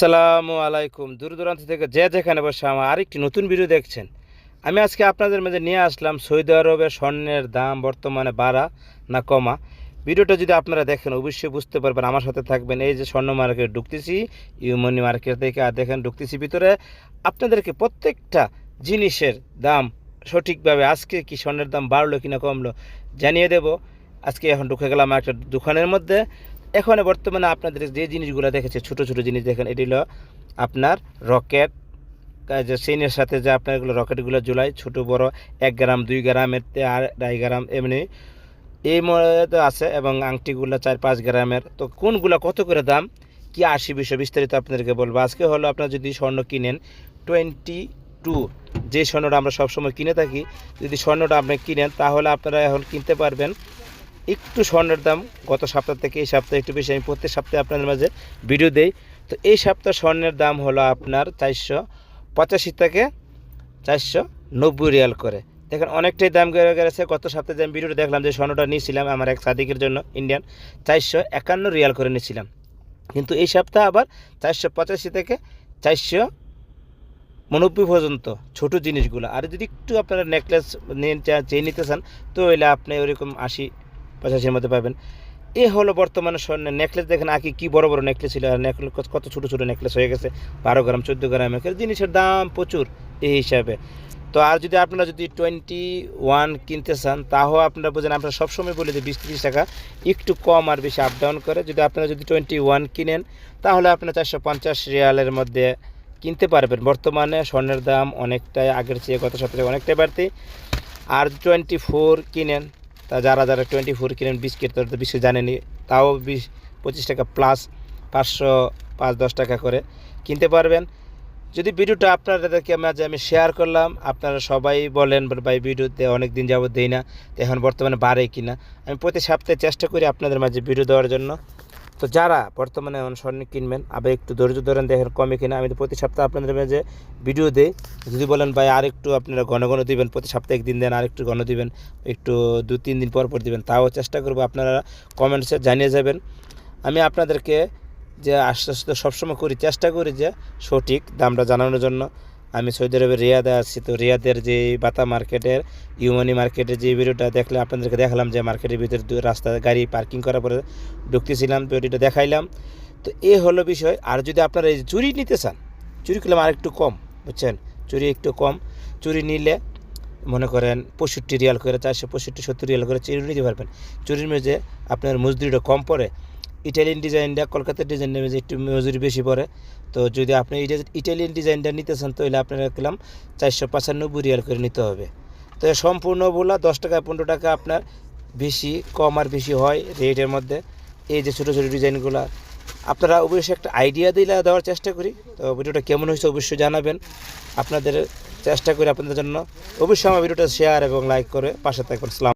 আসসালামু আলাইকুম। দূর দূরান্ত থেকে যে যেখানে বসে আমার আরেকটি নতুন ভিডিও দেখছেন। আমি আজকে আপনাদের মাঝে নিয়ে আসলাম সৌদি আরবে স্বর্ণের দাম বর্তমানে বাড়া না কমা। ভিডিওটা যদি আপনারা দেখেন, অবশ্যই বুঝতে পারবেন আমার সাথে থাকবেন। এই যে স্বর্ণ মার্কেট ঢুকতেছি, ইউমনি মার্কেট থেকে আর দেখেন ঢুকতেছি ভিতরে। আপনাদেরকে প্রত্যেকটা জিনিসের দাম সঠিকভাবে আজকে কি স্বর্ণের দাম বাড়লো কি না কমলো জানিয়ে দেব। আজকে এখন ঢুকে গেলাম একটা দোকানের মধ্যে। এখানে বর্তমানে আপনাদের যে জিনিসগুলো দেখেছে, ছোট ছোট জিনিস দেখেন, এটি হলো আপনার রকেট। যে চেইনের সাথে যে আপনার এগুলো রকেটগুলো জুলাই ছোট, বড়, এক গ্রাম, দুই গ্রামের তে আড়াই গ্রাম, এমনি। এই মধ্যে আছে এবং আংটিগুলো চার, পাঁচ গ্রামের। তো কোনগুলো কত করে দাম? কি আশি বিষয় বিস্তারিত আপনাদেরকে বলব। আজকে হলো আপনার যদি স্বর্ণ কিনেন, টোয়েন্টি টু, যে স্বর্ণটা আমরা সবসময় কিনে থাকি, যদি স্বর্ণটা আপনি কিনেন, তাহলে আপনারা এখন কিনতে পারবেন একটু স্বর্ণের দাম গত সপ্তাহ থেকে এই সপ্তাহে একটু বেশি, আমি প্রত্যেক সপ্তাহে আপনাদের মাঝে ভিডিও দেই। তো এই সপ্তাহ স্বর্ণের দাম হলো আপনার চারশো পঁচাশি থেকে চারশো নব্বই রিয়াল করে। দেখেন, অনেকটাই দাম বেড়ে গেছে গত সপ্তাহে যে আমি ভিডিওটা দেখলাম যে স্বর্ণটা নিয়েছিলাম আমার এক সাদিকের জন্য ইন্ডিয়ান চারশো একান্ন রিয়াল করে নিয়েছিলাম। কিন্তু এই সপ্তাহে আবার চারশো পঁচাশি থেকে চারশো উনব্বই পর্যন্ত ছোট জিনিসগুলো। আর যদি একটু আপনারা নেকলেস নিয়ে চেয়ে নিতে চান, তো এলে আপনি ওরকম আশি পঁচাশির মধ্যে পাবেন। এ হলো বর্তমানে স্বর্ণের নেকলেস দেখেন আগে কি বড় বড় নেকলেস ছিল, আর নেকলেস কত ছোটো ছোটো নেকলেস হয়ে গেছে। বারো গ্রাম, চোদ্দ গ্রাম একের জিনিসের দাম প্রচুর এই হিসাবে। তো আর যদি আপনারা যদি টোয়েন্টি ওয়ান কিনতে চান তাও আপনারা বোঝেন, আমরা সবসময় বলি যে বিশ ত্রিশ টাকা। একটু কম আর বেশি আপ ডাউন করে। যদি আপনারা যদি টোয়েন্টি ওয়ান কিনেন, তাহলে আপনারা চারশো পঞ্চাশ রিয়ালের মধ্যে কিনতে পারবেন। বর্তমানে স্বর্ণের দাম অনেকটাই আগের চেয়ে গত সপ্তাহে অনেকটাই বাড়তি। আর টোয়েন্টি ফোর কিনেন তা যারা যারা টোয়েন্টি ফোর কিনেন বিস্কিট তো বেশি জানেনি। তাও বিশ, পঁচিশ টাকা প্লাস পাঁচশো পাঁচ, দশ টাকা করে কিনতে পারবেন। যদি ভিডিওটা আপনাদেরকে আজ আমি শেয়ার করলাম, আপনারা সবাই বলেন, ভাই ভিডিওতে অনেক দিন যাবত দেই না এখন বর্তমানে বাড়ে কিনা। আমি প্রতি সপ্তাহে চেষ্টা করি আপনাদের মাঝে ভিডিও দেওয়ার জন্য। তো যারা বর্তমানে এখন স্বর্ণ কিনবেন, আবার একটু ধৈর্য ধরেন দেখেন কমে কিনা, আমি তো প্রতি সপ্তাহে আপনাদের মাঝে ভিডিও দিই। যদি বলেন, ভাই আর একটু আপনারা ঘন ঘন দিবেন, প্রতি সপ্তাহে একদিন দেন আর একটু ঘন দিবেন, একটু দু, তিন দিন পর পর দিবেন, তাও চেষ্টা করব আপনারা কমেন্টসে জানিয়ে যাবেন। আমি আপনাদেরকে যে আস্তে আস্তে সবসময় করি, চেষ্টা করি যে সঠিক দামটা জানানোর জন্য। আমি সৌদি আরবের রিয়াদে আছি। তো রিয়াদের যে বাতা মার্কেটের, ইউমানি মার্কেটের যে ভিডিওটা দেখলে আপনাদেরকে দেখালাম যে মার্কেটের ভিতরে রাস্তা গাড়ি পার্কিং করার পরে ঢুকতেছিলাম, তো ওইটা দেখাইলাম। তো এ হলো বিষয়। আর যদি আপনারা এই চুরি নিতে চান, চুরি করলাম আর একটু কম, বুঝছেন? চুরি একটু কম। চুরি নিলে মনে করেন পঁয়ষট্টি রিয়াল করে, চারশো পঁয়ষট্টি, সত্তর রিয়াল করে চুরি নিতে পারবেন। চুরির মেঝে আপনার মজদুরিটা কম পড়ে। ইটালিয়ান ডিজাইনটা কলকাতার ডিজাইনটা একটু মজুরি বেশি পড়ে। তো যদি আপনি ইটালিয়ান ডিজাইনটা নিতে চান তাহলে আপনারা গেলাম চারশো পঁচানব্বই রিয়াল করে নিতে হবে। তো সম্পূর্ণ বলা দশ টাকা পনেরো টাকা আপনার বেশি, কম আর বেশি হয় রেটের মধ্যে। এই যে ছোটো ছোটো ডিজাইনগুলো আপনারা অবশ্যই একটা আইডিয়া দিলে দেওয়ার চেষ্টা করি। তো ভিডিওটা কেমন হয়েছে অবশ্যই জানাবেন। আপনাদের চেষ্টা করি আপনাদের জন্য। অবশ্যই আমার ভিডিওটা শেয়ার এবং লাইক করে পাশে থাকবেন। সালাম।